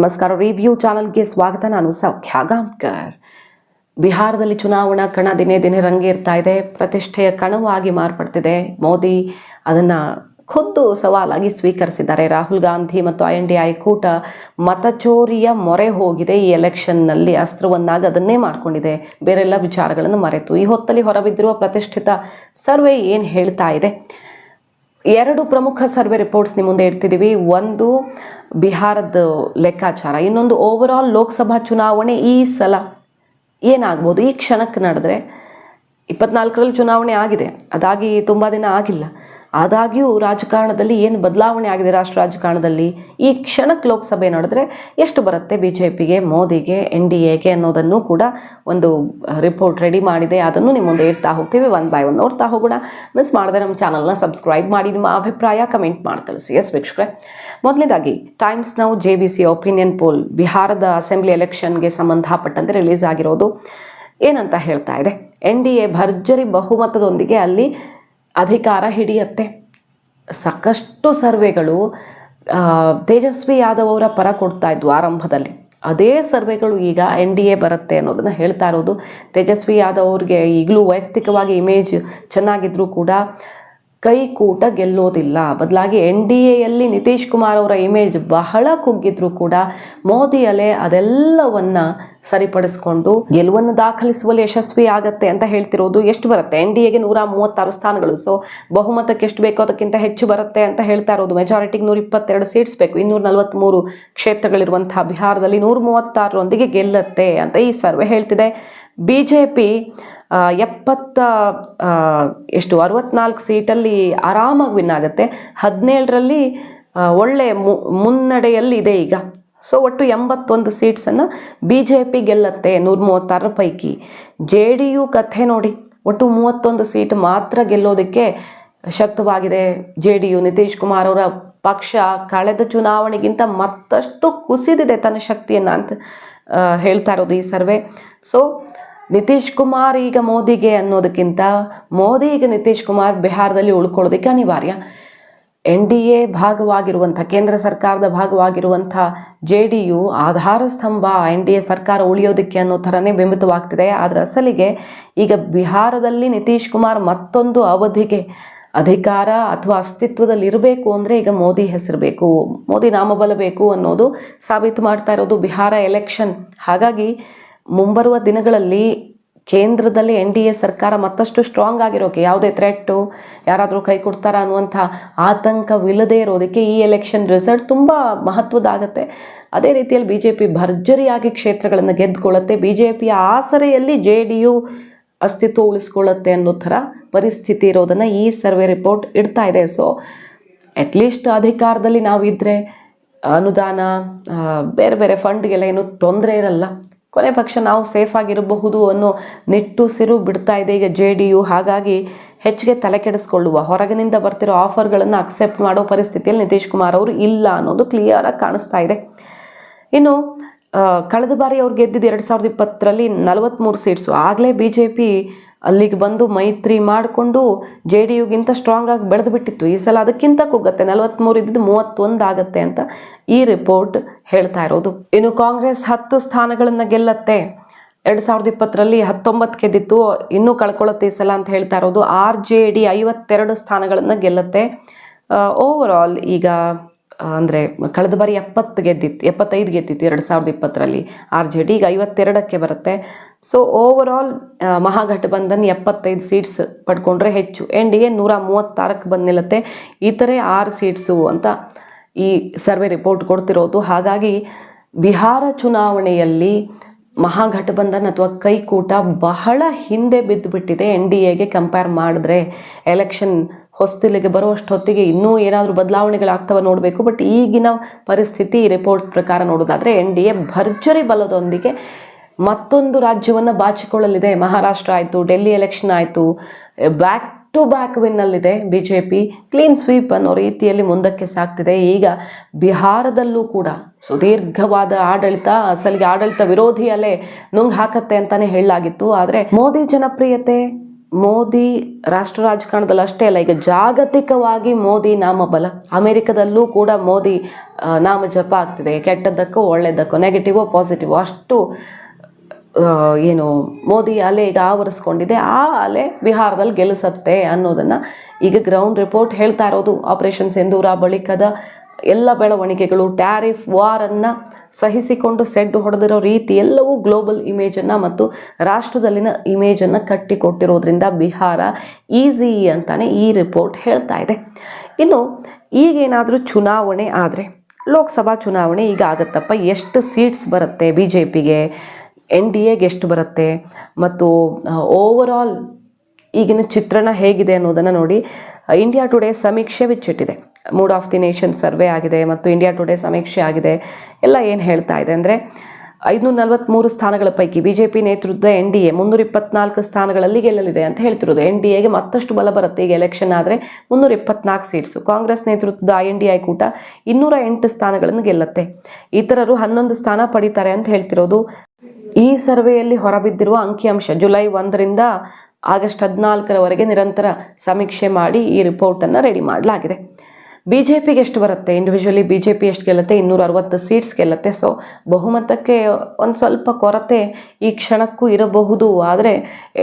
ನಮಸ್ಕಾರ. ರಿವ್ಯೂ ಚಾನಲ್ಗೆ ಸ್ವಾಗತ. ನಾನು ಸೌಖ್ಯ ಗಾಂಕರ್ ಬಿಹಾರದಲ್ಲಿ ಚುನಾವಣಾ ಕಣ ದಿನೇ ದಿನೇ ರಂಗೇರ್ತಾ ಇದೆ. ಪ್ರತಿಷ್ಠೆಯ ಕಣವಾಗಿ ಮಾರ್ಪಡ್ತಿದೆ. ಮೋದಿ ಅದನ್ನು ಖುದ್ದು ಸವಾಲಾಗಿ ಸ್ವೀಕರಿಸಿದ್ದಾರೆ. ರಾಹುಲ್ ಗಾಂಧಿ ಮತ್ತು ಐ ಎನ್ ಡಿ ಐ ಕೂಟ ಮತಚೋರಿಯ ಮೊರೆ ಹೋಗಿದೆ. ಈ ಎಲೆಕ್ಷನ್ನಲ್ಲಿ ಅಸ್ತ್ರವನ್ನಾಗಿ ಅದನ್ನೇ ಮಾಡಿಕೊಂಡಿದೆ. ಬೇರೆಲ್ಲ ವಿಚಾರಗಳನ್ನು ಮರೆತು. ಈ ಹೊತ್ತಲ್ಲಿ ಹೊರಬಿದ್ದಿರುವ ಪ್ರತಿಷ್ಠಿತ ಸರ್ವೆ ಏನು ಹೇಳ್ತಾ ಇದೆ? ಎರಡು ಪ್ರಮುಖ ಸರ್ವೆ ರಿಪೋರ್ಟ್ಸ್ ನಿಮ್ಮ ಮುಂದೆ ಇಡ್ತಿದ್ದೀವಿ ಒಂದು ಬಿಹಾರದ ಲೆಕ್ಕಾಚಾರ. ಇನ್ನೊಂದು ಓವರ್ ಲೋಕಸಭಾ ಚುನಾವಣೆ ಈ ಸಲ ಏನಾಗ್ಬೋದು? ಈ ಕ್ಷಣಕ್ಕೆ ನಡೆದ್ರೆ ಇಪ್ಪತ್ನಾಲ್ಕರಲ್ಲಿ ಚುನಾವಣೆ ಆಗಿದೆ. ಅದಾಗಿ ತುಂಬ ದಿನ ಆಗಿಲ್ಲ. ಆದಾಗ್ಯೂ ರಾಜಕಾರಣದಲ್ಲಿ ಏನು ಬದಲಾವಣೆ ಆಗಿದೆ ರಾಷ್ಟ್ರ ರಾಜಕಾರಣದಲ್ಲಿ? ಈ ಕ್ಷಣಕ್ಕೆ ಲೋಕಸಭೆ ನೋಡಿದ್ರೆ ಎಷ್ಟು ಬರುತ್ತೆ ಬಿ ಜೆ ಪಿಗೆ ಮೋದಿಗೆ, ಎನ್ ಡಿ ಎಗೆ ಅನ್ನೋದನ್ನು ಕೂಡ ಒಂದು ರಿಪೋರ್ಟ್ ರೆಡಿ ಮಾಡಿದೆ. ಅದನ್ನು ನಿಮ್ಮ ಮುಂದೆ ಇಡ್ತಾ ಹೋಗ್ತೀವಿ. ಒನ್ ಬೈ ಒನ್ ನೋಡ್ತಾ ಹೋಗೋಣ. ಮಿಸ್ ಮಾಡದೆ ನಮ್ಮ ಚಾನಲ್ನ ಸಬ್ಸ್ಕ್ರೈಬ್ ಮಾಡಿ. ನಿಮ್ಮ ಅಭಿಪ್ರಾಯ ಕಮೆಂಟ್ ಮಾಡಿ ತಿಳಿಸಿ ಎಸ್ ವೀಕ್ಷಕರೇ. ಮೊದಲನೇದಾಗಿ ಟೈಮ್ಸ್ ನಾವು J B C opinion poll ಬಿಹಾರದ ಅಸೆಂಬ್ಲಿ ಎಲೆಕ್ಷನ್ಗೆ ಸಂಬಂಧಪಟ್ಟಂತೆ ರಿಲೀಸ್ ಆಗಿರೋದು ಏನಂತ ಹೇಳ್ತಾ ಇದೆ? ಎನ್ ಡಿ ಎ ಭರ್ಜರಿ ಬಹುಮತದೊಂದಿಗೆ ಅಲ್ಲಿ ಅಧಿಕಾರ ಹಿಡಿಯತ್ತೆ. ಸಾಕಷ್ಟು ಸರ್ವೆಗಳು ತೇಜಸ್ವಿ ಯಾದವ್ ಅವರ ಪರ ಕೊಡ್ತಾ ಇದ್ವು ಆರಂಭದಲ್ಲಿ. ಅದೇ ಸರ್ವೆಗಳು ಈಗ ಎನ್ ಡಿ ಎ ಬರುತ್ತೆ ಅನ್ನೋದನ್ನು ಹೇಳ್ತಾ ಇರೋದು. ತೇಜಸ್ವಿ ಯಾದವ್ ಅವ್ರಿಗೆ ಈಗಲೂ ವೈಯಕ್ತಿಕವಾಗಿ ಇಮೇಜ್ ಚೆನ್ನಾಗಿದ್ರೂ ಕೂಡ ಕೈಕೂಟ ಗೆಲ್ಲೋದಿಲ್ಲ. ಬದಲಾಗಿ ಎನ್ ಡಿ ಎಯಲ್ಲಿ ನಿತೀಶ್ ಕುಮಾರ್ ಅವರ ಇಮೇಜ್ ಬಹಳ ಕುಗ್ಗಿದ್ರೂ ಕೂಡ ಮೋದಿ ಅಲೆ ಅದೆಲ್ಲವನ್ನ ಸರಿಪಡಿಸ್ಕೊಂಡು ಗೆಲುವನ್ನು ದಾಖಲಿಸುವಲ್ಲಿ ಯಶಸ್ವಿ ಆಗತ್ತೆ ಅಂತ ಹೇಳ್ತಿರೋದು ಎಷ್ಟು ಬರುತ್ತೆ? ಎನ್ ಡಿ ಎಗೆ ನೂರ ಮೂವತ್ತಾರು ಸ್ಥಾನಗಳು. ಸೊ ಬಹುಮತಕ್ಕೆ ಎಷ್ಟು ಬೇಕೋ ಅದಕ್ಕಿಂತ ಹೆಚ್ಚು ಬರುತ್ತೆ ಅಂತ ಹೇಳ್ತಾ ಇರೋದು. ಮೆಜಾರಿಟಿಗೆ ನೂರ ಇಪ್ಪತ್ತೆರಡು ಸೀಟ್ಸ್ ಬೇಕು. ಇನ್ನೂರ ನಲವತ್ತ್ಮೂರು ಕ್ಷೇತ್ರಗಳಿರುವಂತಹ ಬಿಹಾರದಲ್ಲಿ ನೂರ ಮೂವತ್ತಾರರೊಂದಿಗೆ ಗೆಲ್ಲತ್ತೆ ಅಂತ ಈ ಸರ್ವೆ ಹೇಳ್ತಿದೆ. ಬಿ ಜೆ ಪಿ ಎಪ್ಪತ್ತ ಎಷ್ಟು, ಅರವತ್ನಾಲ್ಕು ಸೀಟಲ್ಲಿ ಆರಾಮಾಗಿ ವಿನ್ ಆಗುತ್ತೆ. ಹದಿನೇಳರಲ್ಲಿ ಒಳ್ಳೆ ಮು, ಮುನ್ನಡೆಯಲ್ಲಿ ಇದೆ ಈಗ. ಸೊ ಒಟ್ಟು ಎಂಬತ್ತೊಂದು ಸೀಟ್ಸನ್ನು ಬಿ ಜೆ ಪಿ ಗೆಲ್ಲತ್ತೆ ನೂರ ಮೂವತ್ತಾರರ ಪೈಕಿ. ಜೆ ಡಿ ಯು ಕಥೆ ನೋಡಿ. ಒಟ್ಟು ಮೂವತ್ತೊಂದು ಸೀಟ್ ಮಾತ್ರ ಗೆಲ್ಲೋದಕ್ಕೆ ಶಕ್ತವಾಗಿದೆ J D U. Nitish Kumar ಅವರ ಪಕ್ಷ ಕಳೆದ ಚುನಾವಣೆಗಿಂತ ಮತ್ತಷ್ಟು ಕುಸಿದಿದೆ ತನ್ನ ಶಕ್ತಿಯನ್ನು ಅಂತ ಹೇಳ್ತಾ ಇರೋದು ಈ ಸರ್ವೆ. ಸೊ ನಿತೀಶ್ ಕುಮಾರ್ ಈಗ ಮೋದಿಗೆ ಅನ್ನೋದಕ್ಕಿಂತ ಮೋದಿ ಈಗ ನಿತೀಶ್ ಕುಮಾರ್ ಬಿಹಾರದಲ್ಲಿ ಉಳ್ಕೊಳ್ಳೋದಕ್ಕೆ ಅನಿವಾರ್ಯ. ಎನ್ ಡಿ ಎ ಭಾಗವಾಗಿರುವಂಥ, ಕೇಂದ್ರ ಸರ್ಕಾರದ ಭಾಗವಾಗಿರುವಂಥ ಜೆ ಡಿ ಯು ಆಧಾರ ಸ್ತಂಭ ಎನ್ ಡಿ ಎ ಸರ್ಕಾರ ಉಳಿಯೋದಕ್ಕೆ ಅನ್ನೋ ಥರನೇ ಬಿಂಬಿತವಾಗ್ತಿದೆ. ಆದರೆ ಅಸಲಿಗೆ ಈಗ ಬಿಹಾರದಲ್ಲಿ ನಿತೀಶ್ ಕುಮಾರ್ ಮತ್ತೊಂದು ಅವಧಿಗೆ ಅಧಿಕಾರ ಅಥವಾ ಅಸ್ತಿತ್ವದಲ್ಲಿ ಇರಬೇಕು ಅಂದರೆ ಈಗ ಮೋದಿ ಹೆಸರು ಬೇಕು, ಮೋದಿ ನಾಮಬಲ ಬೇಕು ಅನ್ನೋದು ಸಾಬೀತು ಮಾಡ್ತಾ ಇರೋದು ಬಿಹಾರ ಎಲೆಕ್ಷನ್. ಹಾಗಾಗಿ ಮುಂಬರುವ ದಿನಗಳಲ್ಲಿ ಕೇಂದ್ರದಲ್ಲಿ ಎನ್ ಡಿ ಎ ಸರ್ಕಾರ ಮತ್ತಷ್ಟು ಸ್ಟ್ರಾಂಗ್ ಆಗಿರೋಕೆ ಯಾವುದೇ ಥ್ರೆಟ್ಟು ಯಾರಾದರೂ ಕೈ ಕೊಡ್ತಾರ ಅನ್ನುವಂಥ ಆತಂಕವಿಲ್ಲದೆ ಇರೋದಕ್ಕೆ ಈ ಎಲೆಕ್ಷನ್ ರಿಸಲ್ಟ್ ತುಂಬ ಮಹತ್ವದಾಗತ್ತೆ ಅದೇ ರೀತಿಯಲ್ಲಿ ಬಿ ಜೆ ಪಿ ಭರ್ಜರಿಯಾಗಿ ಕ್ಷೇತ್ರಗಳನ್ನು ಗೆದ್ದುಕೊಳ್ಳುತ್ತೆ. ಬಿ ಜೆ ಪಿಯ ಆಸರೆಯಲ್ಲಿ ಜೆ ಡಿ ಯು ಅಸ್ತಿತ್ವ ಉಳಿಸ್ಕೊಳ್ಳುತ್ತೆ ಅನ್ನೋ ಥರ ಪರಿಸ್ಥಿತಿ ಇರೋದನ್ನು ಈ ಸರ್ವೆ ರಿಪೋರ್ಟ್ ಇಡ್ತಾ ಇದೆ. ಸೊ ಅಟ್ಲೀಸ್ಟ್ ಅಧಿಕಾರದಲ್ಲಿ ನಾವಿದ್ದರೆ ಅನುದಾನ ಬೇರೆ ಬೇರೆ ಫಂಡ್ಗೆಲ್ಲ ಏನೂ ತೊಂದರೆ ಇರಲ್ಲ. ಕೊನೆ ಪಕ್ಷ ನಾವು ಸೇಫ್ ಆಗಿರಬಹುದು ಅನ್ನೋ ನಿಟ್ಟುಸಿರು ಬಿಡ್ತಾ ಇದೆ ಈಗ ಜೆ ಡಿ ಯು. ಹಾಗಾಗಿ ಹೆಚ್ಚಿಗೆ ತಲೆ ಕೆಡಿಸ್ಕೊಳ್ಳುವ, ಹೊರಗಿನಿಂದ ಬರ್ತಿರೋ ಆಫರ್ಗಳನ್ನು ಅಕ್ಸೆಪ್ಟ್ ಮಾಡೋ ಪರಿಸ್ಥಿತಿಯಲ್ಲಿ ನಿತೀಶ್ ಕುಮಾರ್ ಅವರು ಇಲ್ಲ ಅನ್ನೋದು ಕ್ಲಿಯರಾಗಿ ಕಾಣಿಸ್ತಾ ಇದೆ. ಇನ್ನು ಕಳೆದ ಬಾರಿ ಅವ್ರು ಗೆದ್ದಿದ್ದು ಎರಡು ಸಾವಿರದ ಇಪ್ಪತ್ತರಲ್ಲಿ ನಲವತ್ತ್ಮೂರು ಸೀಟ್ಸು ಆಗಲೇ ಬಿ ಜೆ ಪಿ ಅಲ್ಲಿಗೆ ಬಂದು ಮೈತ್ರಿ ಮಾಡಿಕೊಂಡು ಜೆ ಡಿ ಯುಗಿಂತ ಸ್ಟ್ರಾಂಗ್ ಆಗಿ ಬೆಳೆದು ಬಿಟ್ಟಿತ್ತು. ಈ ಸಲ ಅದಕ್ಕಿಂತ ಕುಗ್ಗತ್ತೆ. ನಲವತ್ತ್ಮೂರು ಇದ್ದಿದ್ದು ಮೂವತ್ತೊಂದು ಆಗತ್ತೆ ಅಂತ ಈ ರಿಪೋರ್ಟ್ ಹೇಳ್ತಾ ಇರೋದು. ಇನ್ನು ಕಾಂಗ್ರೆಸ್ ಹತ್ತು ಸ್ಥಾನಗಳನ್ನು ಗೆಲ್ಲತ್ತೆ. ಎರಡು ಸಾವಿರದ ಇಪ್ಪತ್ತರಲ್ಲಿ ಹತ್ತೊಂಬತ್ತು ಗೆದ್ದಿತ್ತು ಇನ್ನೂ ಕಳ್ಕೊಳ್ಳುತ್ತೆ ಈ ಸಲ ಅಂತ ಹೇಳ್ತಾ ಇರೋದು. ಆರ್ ಜೆ ಡಿ ಐವತ್ತೆರಡು ಸ್ಥಾನಗಳನ್ನು ಗೆಲ್ಲತ್ತೆ. ಓವರ್ ಈಗ ಅಂದರೆ ಕಳೆದ ಬಾರಿ ಎಪ್ಪತ್ತು ಗೆದ್ದಿತ್ತು ಎಪ್ಪತ್ತೈದು ಗೆದ್ದಿತ್ತು ಎರಡು ಸಾವಿರದ ಇಪ್ಪತ್ತರಲ್ಲಿ. ಆರ್ ಜೆ ಡಿ ಈಗ ಐವತ್ತೆರಡಕ್ಕೆ ಬರುತ್ತೆ. ಸೊ ಓವರ್ ಆಲ್ ಮಹಾಗಠಬಂಧನ್ ಎಪ್ಪತ್ತೈದು ಸೀಟ್ಸ್ ಪಡ್ಕೊಂಡ್ರೆ ಹೆಚ್ಚು. ಎನ್ ಡಿ ಎ ನೂರ ಮೂವತ್ತಾರಕ್ಕೆ ಬಂದು ನಿಲ್ಲತ್ತೆ ಇತರೆ ಆರು ಸೀಟ್ಸು ಅಂತ ಈ ಸರ್ವೆ ರಿಪೋರ್ಟ್ ಕೊಡ್ತಿರೋದು. ಹಾಗಾಗಿ, ಬಿಹಾರ ಚುನಾವಣೆಯಲ್ಲಿ ಮಹಾಗಠಬಂಧನ್ ಅಥವಾ ಕೈಕೂಟ ಬಹಳ ಹಿಂದೆ ಬಿದ್ದುಬಿಟ್ಟಿದೆ ಎನ್ ಡಿ ಎಗೆ ಕಂಪೇರ್ ಮಾಡಿದ್ರೆ. ಎಲೆಕ್ಷನ್ ಹೊಸ್ತಿಲಿಗೆ ಬರುವಷ್ಟು ಹೊತ್ತಿಗೆ ಇನ್ನೂ ಏನಾದರೂ ಬದಲಾವಣೆಗಳಾಗ್ತವೆ ನೋಡಬೇಕು. ಬಟ್ ಈಗಿನ ಪರಿಸ್ಥಿತಿ ರಿಪೋರ್ಟ್ ಪ್ರಕಾರ ನೋಡೋದಾದರೆ ಎನ್ ಡಿ ಎ ಭರ್ಜರಿ ಬಲದೊಂದಿಗೆ ಮತ್ತೊಂದು ರಾಜ್ಯವನ್ನು ಬಾಚಿಕೊಳ್ಳಲಿದೆ. ಮಹಾರಾಷ್ಟ್ರ ಆಯಿತು, ಡೆಲ್ಲಿ ಎಲೆಕ್ಷನ್ ಆಯಿತು. Back to back ವಿನ್ನಲ್ಲಿದೆ B J P clean sweep ಅನ್ನೋ ರೀತಿಯಲ್ಲಿ ಮುಂದಕ್ಕೆ ಸಾಗ್ತಿದೆ ಈಗ ಬಿಹಾರದಲ್ಲೂ ಕೂಡ ಸುದೀರ್ಘವಾದ ಆಡಳಿತ, ಅಸಲಿಗೆ ಆಡಳಿತ ವಿರೋಧಿ ಅಲೆ ನುಂಗ್ ಹಾಕತ್ತೆ ಅಂತಾನೆ ಹೇಳಲಾಗಿತ್ತು. ಆದರೆ ಮೋದಿ ಜನಪ್ರಿಯತೆ, ಮೋದಿ ರಾಷ್ಟ್ರ ರಾಜಕಾರಣದಲ್ಲಿ ಅಷ್ಟೇ ಅಲ್ಲ, ಈಗ ಜಾಗತಿಕವಾಗಿ ಮೋದಿ ನಾಮಬಲ. ಅಮೆರಿಕದಲ್ಲೂ ಕೂಡ ಮೋದಿ ನಾಮ ಜಪ ಆಗ್ತಿದೆ. ಕೆಟ್ಟದ್ದಕ್ಕೂ ಒಳ್ಳೆಯದಕ್ಕೂ ನೆಗೆಟಿವೋ ಪಾಸಿಟಿವೋ ಅಷ್ಟು ಏನು ಮೋದಿ ಅಲೆ ಈಗ ಆವರಿಸ್ಕೊಂಡಿದೆ, ಆ ಅಲೆ ಬಿಹಾರದಲ್ಲಿ ಗೆಲ್ಲಿಸತ್ತೆ ಅನ್ನೋದನ್ನು ಈಗ ಗ್ರೌಂಡ್ ರಿಪೋರ್ಟ್ ಹೇಳ್ತಾ ಇರೋದು. ಆಪರೇಷನ್ ಸಿಂಧೂರ ಬಳಿಕದ ಎಲ್ಲ ಬೆಳವಣಿಗೆಗಳು ಟ್ಯಾರಿಫ್ ವಾರನ್ನು ಸಹಿಸಿಕೊಂಡು ಸೆಡ್ ಹೊಡೆದಿರೋ ರೀತಿ ಎಲ್ಲವೂ ಗ್ಲೋಬಲ್ ಇಮೇಜನ್ನು ಮತ್ತು ರಾಷ್ಟ್ರದಲ್ಲಿನ ಇಮೇಜನ್ನು ಕಟ್ಟಿಕೊಟ್ಟಿರೋದ್ರಿಂದ ಬಿಹಾರ ಈಸಿ ಅಂತಲೇ ಈ ರಿಪೋರ್ಟ್ ಹೇಳ್ತಾ ಇದೆ. ಇನ್ನು ಈಗೇನಾದರೂ ಚುನಾವಣೆ ಆದರೆ, ಲೋಕಸಭಾ ಚುನಾವಣೆ ಈಗ ಆಗುತ್ತಪ್ಪ, ಎಷ್ಟು ಸೀಟ್ಸ್ ಬರುತ್ತೆ ಬಿ ಜೆ ಪಿಗೆ ಎನ್ ಡಿ ಎಗೆ ಎಷ್ಟು ಬರುತ್ತೆ? ಮತ್ತು ಓವರಾಲ್ ಈಗಿನ ಚಿತ್ರಣ ಹೇಗಿದೆ ಅನ್ನೋದನ್ನು ನೋಡಿ. ಇಂಡಿಯಾ ಟುಡೇ ಸಮೀಕ್ಷೆ ಬಿಚ್ಚಿಟ್ಟಿದೆ. Mood of the nation survey ಆಗಿದೆ ಮತ್ತು ಇಂಡಿಯಾ ಟುಡೇ ಸಮೀಕ್ಷೆ ಆಗಿದೆ. ಎಲ್ಲ ಏನು ಹೇಳ್ತಾ ಇದೆ ಅಂದರೆ, ಐದುನೂರ ನಲವತ್ತ್ಮೂರು ಸ್ಥಾನಗಳ ಪೈಕಿ ಬಿ ಜೆ ಪಿ ನೇತೃತ್ವದ ಎನ್ ಡಿ ಎ ಮುನ್ನೂರ ಇಪ್ಪತ್ನಾಲ್ಕು ಸ್ಥಾನಗಳಲ್ಲಿ ಗೆಲ್ಲಲಿದೆ ಅಂತ ಹೇಳ್ತಿರೋದು. ಎನ್ ಡಿ ಎಗೆ ಮತ್ತಷ್ಟು ಬಲ ಬರುತ್ತೆ ಈಗ ಎಲೆಕ್ಷನ್ ಆದರೆ ಮುನ್ನೂರ ಇಪ್ಪತ್ನಾಲ್ಕು ಸೀಟ್ಸು ಕಾಂಗ್ರೆಸ್ ನೇತೃತ್ವದ ಐ ಎನ್ ಡಿ ಐ ಕೂಟ ಇನ್ನೂರ ಎಂಟು ಸ್ಥಾನಗಳನ್ನು ಗೆಲ್ಲತ್ತೆ. ಇತರರು ಹನ್ನೊಂದು ಸ್ಥಾನ ಪಡೀತಾರೆ ಅಂತ ಹೇಳ್ತಿರೋದು. ಈ ಸರ್ವೆಯಲ್ಲಿ ಹೊರಬಿದ್ದಿರುವ ಅಂಕಿಅಂಶ ಜುಲೈ ಒಂದರಿಂದ ಆಗಸ್ಟ್ ಹದಿನಾಲ್ಕರವರೆಗೆ ನಿರಂತರ ಸಮೀಕ್ಷೆ ಮಾಡಿ ಈ ರಿಪೋರ್ಟನ್ನು ರೆಡಿ ಮಾಡಲಾಗಿದೆ. ಬಿ ಜೆ ಪಿಗೆ ಎಷ್ಟು ಬರುತ್ತೆ ಇಂಡಿವಿಜುವಲಿ ಬಿ ಜೆ ಪಿ ಎಷ್ಟು ಗೆಲ್ಲುತ್ತೆ ಇನ್ನೂರ ಅರವತ್ತು ಸೀಟ್ಸ್ ಗೆಲ್ಲುತ್ತೆ. ಸೊ ಬಹುಮತಕ್ಕೆ ಒಂದು ಸ್ವಲ್ಪ ಕೊರತೆ ಈ ಕ್ಷಣಕ್ಕೂ ಇರಬಹುದು, ಆದರೆ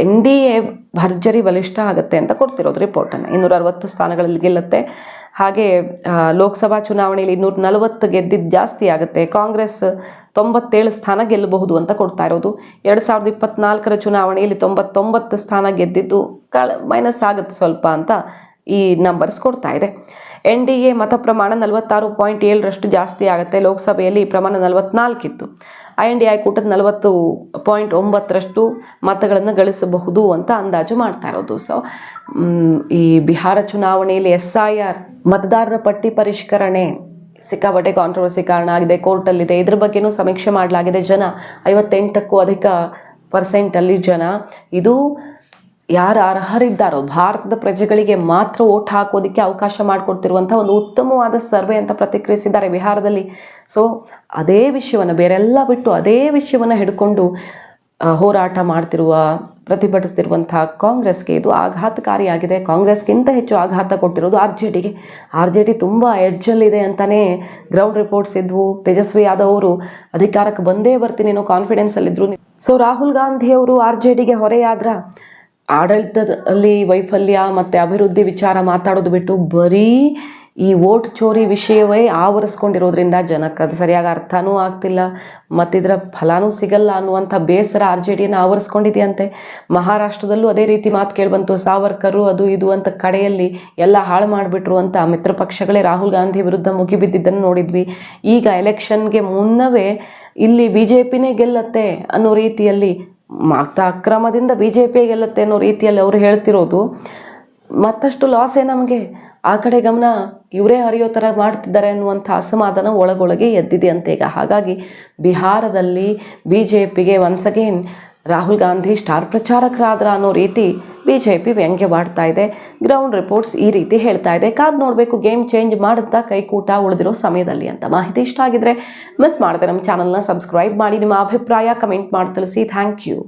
ಎನ್ ಡಿ ಎ ಭರ್ಜರಿ ಬಲಿಷ್ಠ ಆಗುತ್ತೆ ಅಂತ ಕೊಡ್ತಿರೋದು ರಿಪೋರ್ಟನ್ನು. ಇನ್ನೂರ ಅರವತ್ತು ಸ್ಥಾನಗಳಲ್ಲಿ ಗೆಲ್ಲುತ್ತೆ. ಹಾಗೆ ಲೋಕಸಭಾ ಚುನಾವಣೆಯಲ್ಲಿ ಇನ್ನೂರ ನಲವತ್ತು ಗೆದ್ದಿದ್ದು ಜಾಸ್ತಿ ಆಗುತ್ತೆ. ಕಾಂಗ್ರೆಸ್ ತೊಂಬತ್ತೇಳು ಸ್ಥಾನ ಗೆಲ್ಲಬಹುದು ಅಂತ ಕೊಡ್ತಾ ಇರೋದು. ಎರಡು ಸಾವಿರದ ಇಪ್ಪತ್ನಾಲ್ಕರ ಚುನಾವಣೆಯಲ್ಲಿ ತೊಂಬತ್ತೊಂಬತ್ತು ಸ್ಥಾನ ಗೆದ್ದಿದ್ದು ಕಳ, ಮೈನಸ್ ಆಗುತ್ತೆ ಸ್ವಲ್ಪ ಅಂತ ಈ ನಂಬರ್ಸ್ ಕೊಡ್ತಾ ಇದೆ. ಎನ್ ಡಿ ಎ ಮತ ಪ್ರಮಾಣ ನಲವತ್ತಾರು ಪಾಯಿಂಟ್ ಏಳರಷ್ಟು ಜಾಸ್ತಿ ಆಗುತ್ತೆ. ಲೋಕಸಭೆಯಲ್ಲಿ ಪ್ರಮಾಣ ನಲವತ್ನಾಲ್ಕಿತ್ತು. ಐ ಎನ್ ಡಿ ಐ ಕೂಟದ ನಲವತ್ತು ಪಾಯಿಂಟ್ ಒಂಬತ್ತರಷ್ಟು ಮತಗಳನ್ನು ಗಳಿಸಬಹುದು ಅಂತ ಅಂದಾಜು ಮಾಡ್ತಾ ಇರೋದು. ಸೊ ಈ ಬಿಹಾರ ಚುನಾವಣೆಯಲ್ಲಿ ಎಸ್ ಐ ಆರ್ ಮತದಾರರ ಪಟ್ಟಿ ಪರಿಷ್ಕರಣೆ ಸಿಕ್ಕಾಪಟ್ಟೆ ಕಾಂಟ್ರವರ್ಸಿ ಕಾರಣ ಆಗಿದೆ. ಕೋರ್ಟಲ್ಲಿದೆ. ಇದ್ರ ಬಗ್ಗೆನೂ ಸಮೀಕ್ಷೆ ಮಾಡಲಾಗಿದೆ. ಜನ ಐವತ್ತೆಂಟಕ್ಕೂ ಅಧಿಕ ಪರ್ಸೆಂಟಲ್ಲಿ ಜನ. ಇದು ಯಾರು ಅರ್ಹರಿದ್ದಾರೋ, ಭಾರತದ ಪ್ರಜೆಗಳಿಗೆ ಮಾತ್ರ ಓಟ್ ಹಾಕೋದಕ್ಕೆ ಅವಕಾಶ ಮಾಡಿಕೊಡ್ತಿರುವಂಥ ಒಂದು ಉತ್ತಮವಾದ ಸರ್ವೆ ಅಂತ ಪ್ರತಿಕ್ರಿಯಿಸಿದ್ದಾರೆ ಬಿಹಾರದಲ್ಲಿ. ಸೊ ಅದೇ ವಿಷಯವನ್ನು ಬೇರೆಲ್ಲ ಬಿಟ್ಟು ಅದೇ ವಿಷಯವನ್ನು ಹಿಡ್ಕೊಂಡು ಹೋರಾಟ ಮಾಡ್ತಿರುವ ಪ್ರತಿಭಟಿಸ್ತಿರುವಂಥ ಕಾಂಗ್ರೆಸ್ಗೆ ಇದು ಆಘಾತಕಾರಿಯಾಗಿದೆ. ಕಾಂಗ್ರೆಸ್ಗಿಂತ ಹೆಚ್ಚು ಆಘಾತ ಕೊಟ್ಟಿರೋದು ಆರ್ ಜೆ ಡಿಗೆ. ಆರ್ ಜೆ ಡಿ ತುಂಬ ಎಡ್ಜಲ್ಲಿದೆ ಅಂತಲೇ ಗ್ರೌಂಡ್ ರಿಪೋರ್ಟ್ಸ್ ಇದ್ವು. ತೇಜಸ್ವಿ ಯಾದವ್ ಅವರು ಅಧಿಕಾರಕ್ಕೆ ಬಂದೇ ಬರ್ತೀನಿ ಅನ್ನೋ ಕಾನ್ಫಿಡೆನ್ಸಲ್ಲಿದ್ದರು ಸೊ ರಾಹುಲ್ ಗಾಂಧಿಯವರು ಆರ್ ಜೆ ಡಿಗೆ ಹೊರೆಯಾದ್ರ? ಆಡಳಿತದಲ್ಲಿ ವೈಫಲ್ಯ ಮತ್ತು ಅಭಿವೃದ್ಧಿ ವಿಚಾರ ಮಾತಾಡೋದು ಬಿಟ್ಟು ಬರೀ ಈ ವೋಟ್ ಚೋರಿ ವಿಷಯವೇ ಆವರಿಸ್ಕೊಂಡಿರೋದ್ರಿಂದ ಜನಕ್ಕೆ ಅದು ಸರಿಯಾಗಿ ಅರ್ಥನೂ ಆಗ್ತಿಲ್ಲ. ಮತ್ತಿದರ ಫಲಾನೂ ಸಿಗಲ್ಲ ಅನ್ನುವಂಥ ಬೇಸರ ಆರ್ ಜೆ ಡಿಯನ್ನು ಆವರಿಸ್ಕೊಂಡಿದೆಯಂತೆ. ಮಹಾರಾಷ್ಟ್ರದಲ್ಲೂ ಅದೇ ರೀತಿ ಮಾತು ಕೇಳಿಬಂತು, ಸಾವರ್ಕರು ಅದು ಇದು ಅಂತ ಕಡೆಯಲ್ಲಿ ಎಲ್ಲ ಹಾಳು ಮಾಡಿಬಿಟ್ರು ಅಂತ ಮಿತ್ರ ಪಕ್ಷಗಳೇ ರಾಹುಲ್ ಗಾಂಧಿ ವಿರುದ್ಧ ಮುಗಿಬಿದ್ದಿದ್ದನ್ನು ನೋಡಿದ್ವಿ. ಈಗ ಎಲೆಕ್ಷನ್ಗೆ ಮುನ್ನವೇ ಇಲ್ಲಿ ಬಿ ಜೆ ಪಿನೇ ಗೆಲ್ಲತ್ತೆ ಅನ್ನೋ ರೀತಿಯಲ್ಲಿ ಮತ ಅಕ್ರಮದಿಂದ ಬಿ ಜೆ ಪಿ ಗೆಲ್ಲತ್ತೆ ಅನ್ನೋ ರೀತಿಯಲ್ಲಿ ಅವರು ಹೇಳ್ತಿರೋದು. ಮತ್ತಷ್ಟು ಲಾಸೇ ನಮಗೆ? ಆ ಕಡೆ ಗಮನ ಇವರೇ ಹರಿಯೋ ಥರ ಮಾಡ್ತಿದ್ದಾರೆ ಅನ್ನುವಂಥ ಅಸಮಾಧಾನ ಒಳಗೊಳಗೆ ಎದ್ದಿದೆ ಅಂತ ಈಗ ಹಾಗಾಗಿ ಬಿಹಾರದಲ್ಲಿ ಬಿ ಜೆ ಪಿಗೆ once again Rahul Gandhi star ಪ್ರಚಾರಕರಾದ್ರ ಅನ್ನೋ ರೀತಿ ಬಿ ಜೆ ಪಿ ವ್ಯಂಗ್ಯವಾಡ್ತಾ ಇದೆ. ಗ್ರೌಂಡ್ ರಿಪೋರ್ಟ್ಸ್ ಈ ರೀತಿ ಹೇಳ್ತಾ ಇದೆ. ಕಾದ್ ನೋಡಬೇಕು, ಗೇಮ್ ಚೇಂಜ್ ಮಾಡುತ್ತಾ ಕೈಕೂಟ ಉಳಿದಿರೋ ಸಮಯದಲ್ಲಿ ಅಂತ ಮಾಹಿತಿ ಇಷ್ಟ ಆಗಿದ್ರೆ ಮಿಸ್ ಮಾಡದೆ ನಮ್ಮ ಚಾನಲ್ನ ಸಬ್ಸ್ಕ್ರೈಬ್ ಮಾಡಿ. ನಿಮ್ಮ ಅಭಿಪ್ರಾಯ ಕಮೆಂಟ್ ಮಾಡಿ ತಿಳಿಸಿ. Thank you